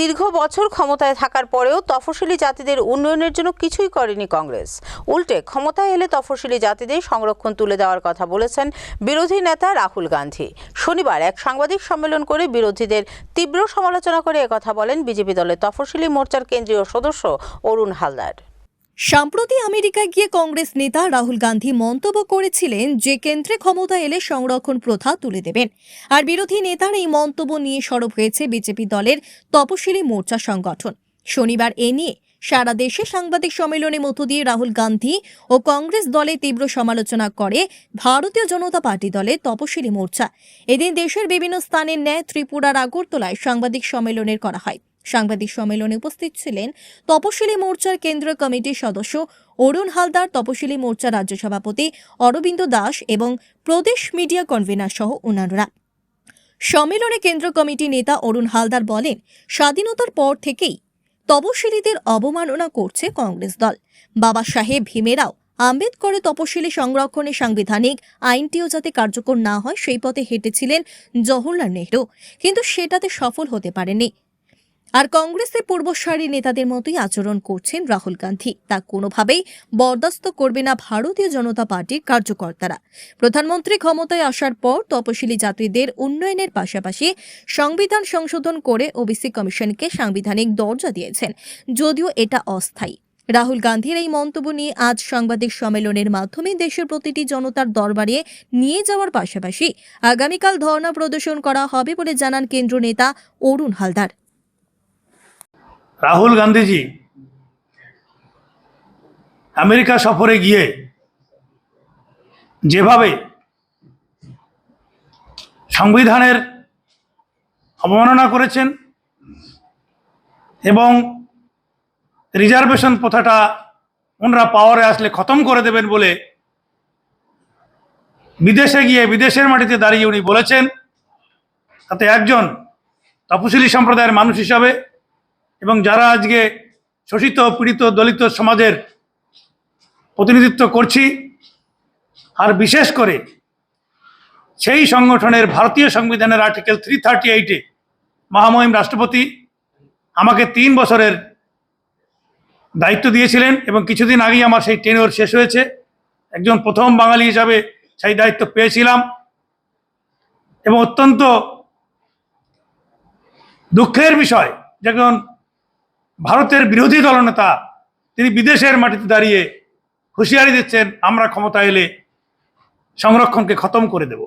দীর্ঘ বছর ক্ষমতায় থাকার পরেও তফসিলি জাতিদের উন্নয়নের জন্য কিছুই করেনি কংগ্রেস। উল্টে ক্ষমতায় এলে তফসিলি জাতিদের সংরক্ষণ তুলে দেওয়ার কথা বলেছেন বিরোধী নেতা রাহুল গান্ধী। শনিবার এক সাংবাদিক সম্মেলন করে বিরোধীদের তীব্র সমালোচনা করে একথা বলেন বিজেপি দলের তফসিলি মোর্চার কেন্দ্রীয় সদস্য অরুণ হালদার। সম্প্রতি আমেরিকায় গিয়ে কংগ্রেস নেতা রাহুল গান্ধী মন্তব্য করেছিলেন যে কেন্দ্রে ক্ষমতা এলে সংরক্ষণ প্রথা তুলে দেবেন। আর বিরোধী নেতার এই মন্তব্য নিয়ে সরব হয়েছে বিজেপি দলের তপশিলি মোর্চা সংগঠন। শনিবার এ নিয়ে সারা দেশে সাংবাদিক সম্মেলনের মধ্য দিয়ে রাহুল গান্ধী ও কংগ্রেস দলে তীব্র সমালোচনা করে ভারতীয় জনতা পার্টি দলের তপশিলি মোর্চা। এদিন দেশের বিভিন্ন স্থানের ন্যায় ত্রিপুরার আগরতলায় সাংবাদিক সম্মেলনের করা হয়। সাংবাদিক সম্মেলনে উপস্থিত ছিলেন তপশিলি মোর্চার কেন্দ্রীয় কমিটির সদস্য অরুণ হালদার, তপশিলি মোর্চা রাজ্য সভাপতি অরবিন্দ দাস এবং প্রদেশ মিডিয়া কনভেনার সহ অন্যান্যরা। সম্মেলনে কেন্দ্র কমিটি নেতা অরুণ হালদার বলেন, স্বাধীনতার পর থেকেই তপশিলীদের অবমাননা করছে কংগ্রেস দল। বাবা সাহেব ভীমেরাও আম্বেদকরের তপশিলি সংরক্ষণে সাংবিধানিক আইনটিও যাতে কার্যকর না হয়, সেই পথে হেঁটেছিলেন জওহরলাল নেহরু। কিন্তু সেটাতে সফল হতে পারেনি আর কংগ্রেসের পূর্বসারী নেতাদের মতোই আচরণ করছেন রাহুল গান্ধী। তা কোনোভাবেই বরদাস্ত করবে না ভারতীয় জনতা পার্টির কার্যকর্তারা। প্রধানমন্ত্রী ক্ষমতায় আসার পর তপশিলি জাতিদের উন্নয়নের পাশাপাশি সংবিধান সংশোধন করে ওবিসি কমিশনকে সাংবিধানিক দরজা দিয়েছেন, যদিও এটা অস্থায়ী। রাহুল গান্ধীর এই মন্তব্য নিয়ে আজ সাংবাদিক সম্মেলনের মাধ্যমে দেশের প্রতিটি জনতার দরবারে নিয়ে যাওয়ার পাশাপাশি আগামীকাল ধর্ণা প্রদর্শন করা হবে বলে জানান কেন্দ্র নেতা অরুণ হালদার। রাহুল গান্ধীজি আমেরিকা সফরে গিয়ে যেভাবে সংবিধানের অবমাননা করেছেন এবং রিজার্ভেশন প্রথাটা ওনারা পাওয়ারে আসলে খতম করে দেবেন বলে বিদেশে গিয়ে বিদেশের মাটিতে দাঁড়িয়ে উনি বলেছেন, তাতে একজন তপশিলি সম্প্রদায়ের মানুষ হিসাবে এবং যারা আজকে শোষিত, পীড়িত, দলিত সমাজের প্রতিনিধিত্ব করছি, আর বিশেষ করে সেই সংগঠনের ভারতীয় সংবিধানের আর্টিকেল থ্রি থার্টি এইটে মহামহিম রাষ্ট্রপতি আমাকে তিন বছরের দায়িত্ব দিয়েছিলেন এবং কিছুদিন আগেই আমার সেই টেনিওর শেষ হয়েছে। একজন প্রথম বাঙালি হিসাবে সেই দায়িত্ব পেয়েছিলাম এবং অত্যন্ত দুঃখের বিষয়, যখন ভারতের বিরোধী দলনেতা তিনি বিদেশের মাটিতে দাঁড়িয়ে হুঁশিয়ারি দিচ্ছেন, আমরা ক্ষমতা এলে সংরক্ষণকে খতম করে দেব।